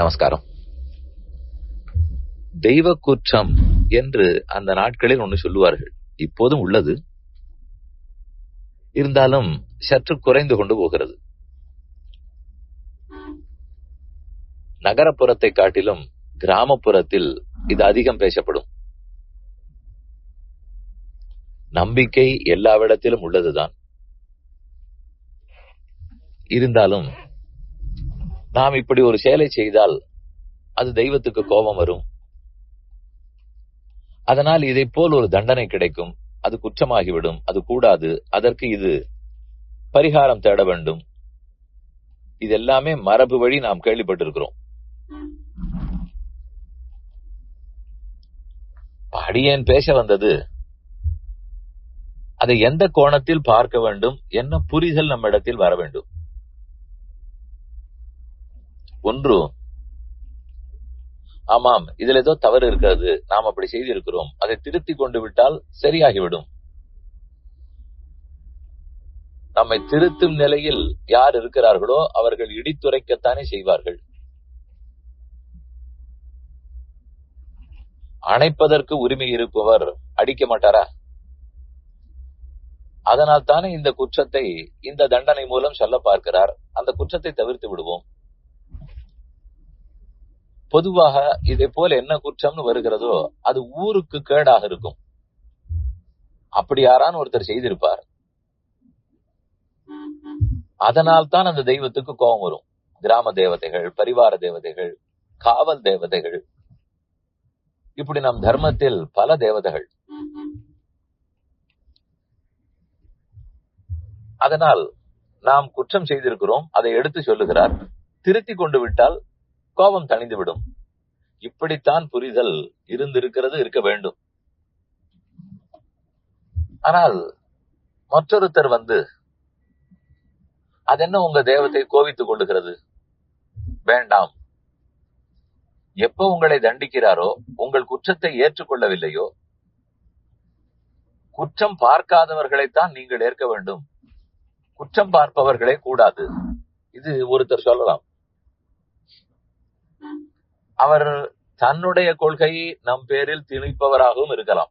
நமஸ்காரம். தெய்வ குற்றம் என்று அந்த நாட்களில் ஒன்று சொல்லுவார்கள். இப்போதும் உள்ளது. இருந்தாலும் சற்று குறைந்து கொண்டு போகிறது. நகரப்புறத்தை காட்டிலும் கிராமப்புறத்தில் இது அதிகம் பேசப்படும். நம்பிக்கை எல்லாவிடத்திலும் உள்ளதுதான். இருந்தாலும் நாம் இப்படி ஒரு செயலை செய்தால் அது தெய்வத்துக்கு கோபம் வரும். அதனால் இதை போல் ஒரு தண்டனை கிடைக்கும். அது குற்றமாகிவிடும். அது கூடாது. அதற்கு இது பரிகாரம் தேட வேண்டும். இது எல்லாமே மரபு வழி நாம் கேள்விப்பட்டிருக்கிறோம். அடியேன் பேச வந்தது? அதை எந்த கோணத்தில் பார்க்க வேண்டும்? என்ன புரிதல் நம்ம இடத்தில் வர வேண்டும்? ஒன்று. ஆமாம் இதுல ஏதோ தவறு இருக்கிறது நாம் அப்படி செய்திருக்கிறோம். அதை திருத்தி கொண்டு விட்டால் சரியாகிவிடும். நம்மை திருத்தும் நிலையில் யார் இருக்கிறார்களோ அவர்கள் இடித்துரைக்கத்தானே செய்வார்கள். அணைப்பதற்கு உரிமை இருப்பவர் அடிக்க மாட்டாரா? அதனால் தானே இந்த குற்றத்தை இந்த தண்டனை மூலம் சொல்ல பார்க்கிறார். அந்த குற்றத்தை தவிர்த்து விடுவோம். பொதுவாக இதை போல என்ன குற்றம்னு வருகிறதோ அது ஊருக்கு கேடாக இருக்கும். அப்படி யாரான்னு ஒருத்தர் செய்திருப்பார். அதனால் தான் அந்த தெய்வத்துக்கு கோபம் வரும். கிராம தேவதைகள் பரிவார தேவதைகள் காவல் தேவதைகள். இப்படி நம் தர்மத்தில் பல தேவதைகள். அதனால் நாம் குற்றம் செய்திருக்கிறோம் அதை எடுத்து சொல்லுகிறார். திருத்தி கொண்டு விட்டால் கோபம் தணிந்துவிடும். இப்படித்தான் புரிதல் இருந்திருக்கிறது இருக்க வேண்டும். ஆனால் மற்றொருத்தர் வந்து அதென்ன உங்க தேவத்தை கோவித்துக் கொள்ளுகிறது வேண்டாம். எப்ப உங்களை தண்டிக்கிறாரோ உங்கள் குற்றத்தை ஏற்றுக்கொள்ளவில்லையோ குற்றம் பார்க்காதவர்களைத்தான் நீங்கள் ஏற்க வேண்டும். குற்றம் பார்ப்பவர்களே கூடாது. இது ஒருத்தர் சொல்லலாம். அவர் தன்னுடைய கொள்கையை நம் பேரில் திணிப்பவராகவும் இருக்கலாம்.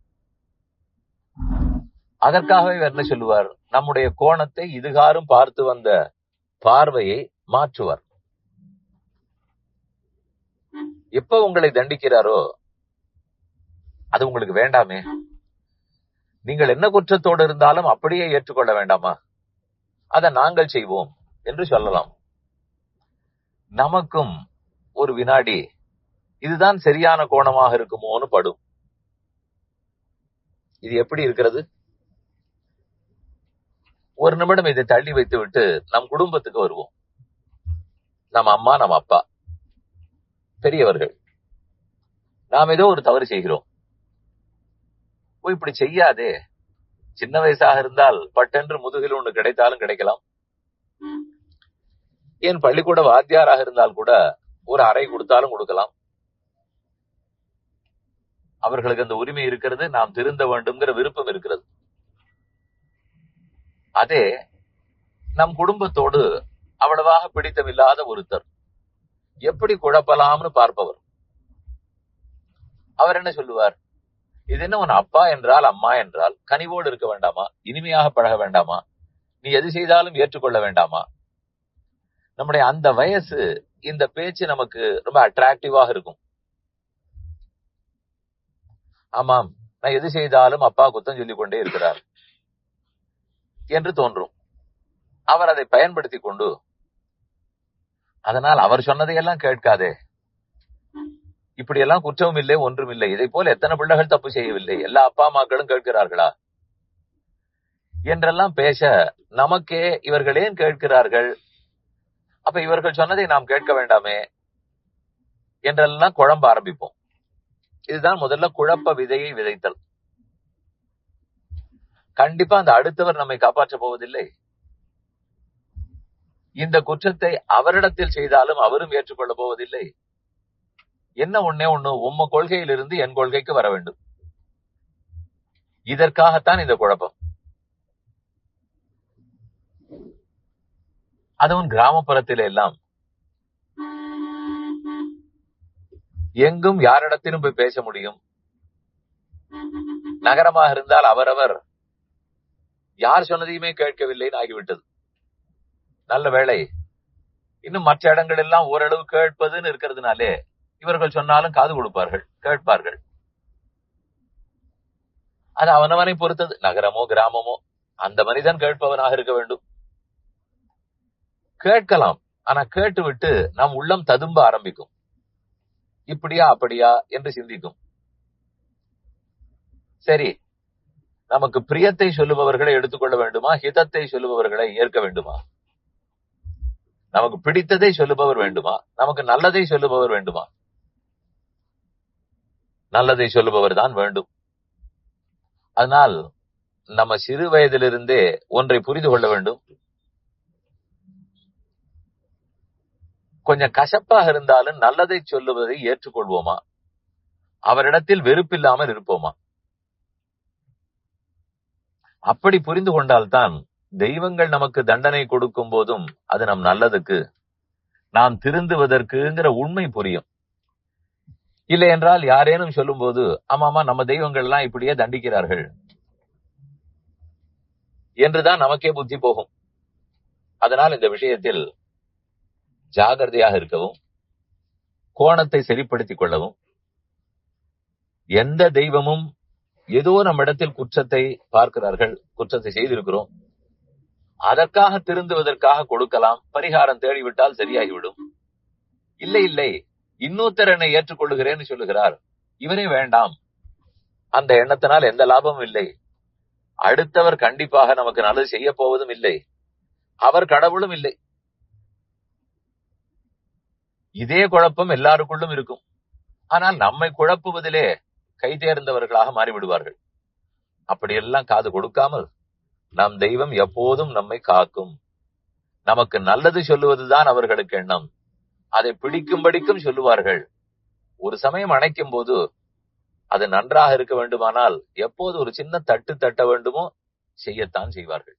அதற்காகவே இவர் என்ன சொல்லுவார்? நம்முடைய கோணத்தை இதுகாரும் பார்த்து வந்த பார்வையை மாற்றுவார். எப்ப உங்களை தண்டிக்கிறாரோ அது உங்களுக்கு வேண்டாமே. நீங்கள் என்ன குற்றத்தோடு இருந்தாலும் அப்படியே ஏற்றுக்கொள்ள வேண்டாமா? அதை நாங்கள் செய்வோம் என்று சொல்லலாம். நமக்கும் ஒரு வினாடி இதுதான் சரியான கோணமாக இருக்குமோன்னு படும். இது எப்படி இருக்கிறது? ஒரு நிமிடம் இதை தள்ளி வைத்து விட்டு நம் குடும்பத்துக்கு வருவோம். நம்ம அம்மா நம்ம அப்பா பெரியவர்கள். நாம் ஏதோ ஒரு தவறு செய்கிறோம். ஓ இப்படி செய்யாதே. சின்ன வயசாக இருந்தால் பட்டென்று முதுகில் ஒன்று கிடைத்தாலும் கிடைக்கலாம். ஏன் பள்ளிக்கூட வாத்தியாராக இருந்தால் கூட ஒரு அறை கொடுத்தாலும் கொடுக்கலாம். அவர்களுக்கு அந்த உரிமை இருக்கிறது நாம் திருந்த வேண்டும்ங்கிற விருப்பம் இருக்கிறது. அதே நம் குடும்பத்தோடு அவ்வளவாக பிடித்தமில்லாத ஒருத்தர் எப்படி குழப்பலாம்னு பார்ப்பவர். அவர் என்ன சொல்லுவார்? இது என்ன உன் அப்பா என்றால் அம்மா என்றால் கனிவோடு இருக்க வேண்டாமா? இனிமையாக பழக வேண்டாமா? நீ எது செய்தாலும் ஏற்றுக்கொள்ள வேண்டாமா? நம்முடைய அந்த வயசு இந்த பேச்சு நமக்கு ரொம்ப அட்ராக்டிவாக இருக்கும். ஆமாம். நான் எது செய்தாலும் அப்பா குத்தம் சொல்லிக் கொண்டே இருக்கிறார். என்று தோன்றும். அவர் அதை பயன்படுத்தி கொண்டு அதனால் அவர் சொன்னதையெல்லாம் கேட்காதே. இப்படி எல்லாம் குற்றமும் இல்லை ஒன்றும் இல்லை. இதை போல எத்தனை பிள்ளைகள் தப்பு செய்யவில்லை. எல்லா அப்பா அம்மாக்களும் கேட்கிறார்களா? என்றெல்லாம் பேச நமக்கே இவர்கள் ஏன் கேட்கிறார்கள்? அப்ப இவர்கள் சொன்னதை நாம் கேட்க வேண்டாமே? என்றெல்லாம் குழம்ப ஆரம்பிப்போம். இதுதான் முதல்ல குழப்ப விதையை விதைத்தல். கண்டிப்பா அந்த அடுத்தவர் நம்மை காப்பாற்ற போவதில்லை. இந்த குற்றத்தை அவரிடத்தில் செய்தாலும் அவரும் ஏற்றுக்கொள்ள போவதில்லை. என்ன ஒன்னே ஒண்ணு உம்ம கொள்கையிலிருந்து என் கொள்கைக்கு வர வேண்டும். இதற்காகத்தான் இந்த குழப்பம். அதுவும் கிராமப்புறத்தில எல்லாம் எங்கும் யாரிடத்திலும் போய் பேச முடியும்? நகரமாக இருந்தால் அவரவர் யார் சொன்னதையுமே கேட்கவில்லைன்னு ஆகிவிட்டது. நல்ல வேலை இன்னும் மற்ற இடங்கள் எல்லாம் ஓரளவு கேட்பதுன்னு இருக்கிறதுனாலே இவர்கள் சொன்னாலும் காது கொடுப்பார்கள் கேட்பார்கள். அது அவனவனை பொறுத்தது நகரமோ கிராமமோ அந்த மனிதன் கேட்பவனாக இருக்க வேண்டும். கேட்கலாம் ஆனா கேட்டுவிட்டு நம் உள்ளம் ததும்ப ஆரம்பிக்கும். இப்படியா அப்படியா என்று சிந்திக்கும். சரி நமக்கு பிரியத்தை சொல்லுபவர்களை எடுத்துக்கொள்ள வேண்டுமா? ஹிதத்தை சொல்லுபவர்களை ஏற்க வேண்டுமா? நமக்கு பிடித்ததை சொல்லுபவர் வேண்டுமா? நமக்கு நல்லதை சொல்லுபவர் வேண்டுமா? நல்லதை சொல்லுபவர் தான் வேண்டும். அதனால் நம்ம சிறு வயதிலிருந்தே ஒன்றை புரிந்து கொள்ள வேண்டும். கொஞ்சம் கசப்பாக இருந்தாலும் நல்லதை சொல்லுவதை ஏற்றுக்கொள்வோமா? அவரிடத்தில் வெறுப்பில்லாமல் இருப்போமா? அப்படி புரிந்து கொண்டால்தான் தெய்வங்கள் நமக்கு தண்டனை கொடுக்கும் போதும் அது நம் நல்லதுக்கு நாம் திருந்துவதற்குங்கிற உண்மை புரியும். இல்லை என்றால் யாரேனும் சொல்லும்போது ஆமாமா நம்ம தெய்வங்கள் எல்லாம் இப்படியே தண்டிக்கிறார்கள். என்றுதான் நமக்கே புத்தி போகும். அதனால் இந்த விஷயத்தில் ஜாகிரதையாக இருக்கவும் கோணத்தை சரிப்படுத்திக் கொள்ளவும் எந்த தெய்வமும் ஏதோ நம்ம இடத்தில் குற்றத்தை பார்க்கிறார்கள் குற்றத்தை செய்திருக்கிறோம் அதற்காக திருந்துவதற்காக கொடுக்கலாம் பரிகாரம் தேடிவிட்டால் சரியாகிவிடும். இல்லை இல்லை இன்னொருத்தர் என்னை ஏற்றுக்கொள்ளுகிறேன்னு சொல்லுகிறார் இவரே வேண்டாம். அந்த எண்ணத்தினால் எந்த லாபமும் இல்லை. அடுத்தவர் கண்டிப்பாக நமக்கு நல்லது செய்ய போவதும் இல்லை. அவர் கடவுளும் இல்லை. இதே குழப்பம் எல்லாருக்குள்ளும் இருக்கும். ஆனால் நம்மை குழப்புவதிலே கை தேர்ந்தவர்களாக மாறிவிடுவார்கள். அப்படியெல்லாம் காது கொடுக்காமல் நம் தெய்வம் எப்போதும் நம்மை காக்கும். நமக்கு நல்லது சொல்லுவதுதான் அவர்களுக்கு எண்ணம். அதை பிடிக்கும்படிக்கும் சொல்லுவார்கள். ஒரு சமயம் அணைக்கும் போது அது நன்றாக இருக்க வேண்டுமானால் எப்போது ஒரு சின்ன தட்டு தட்ட வேண்டுமோ செய்யத்தான் செய்வார்கள்.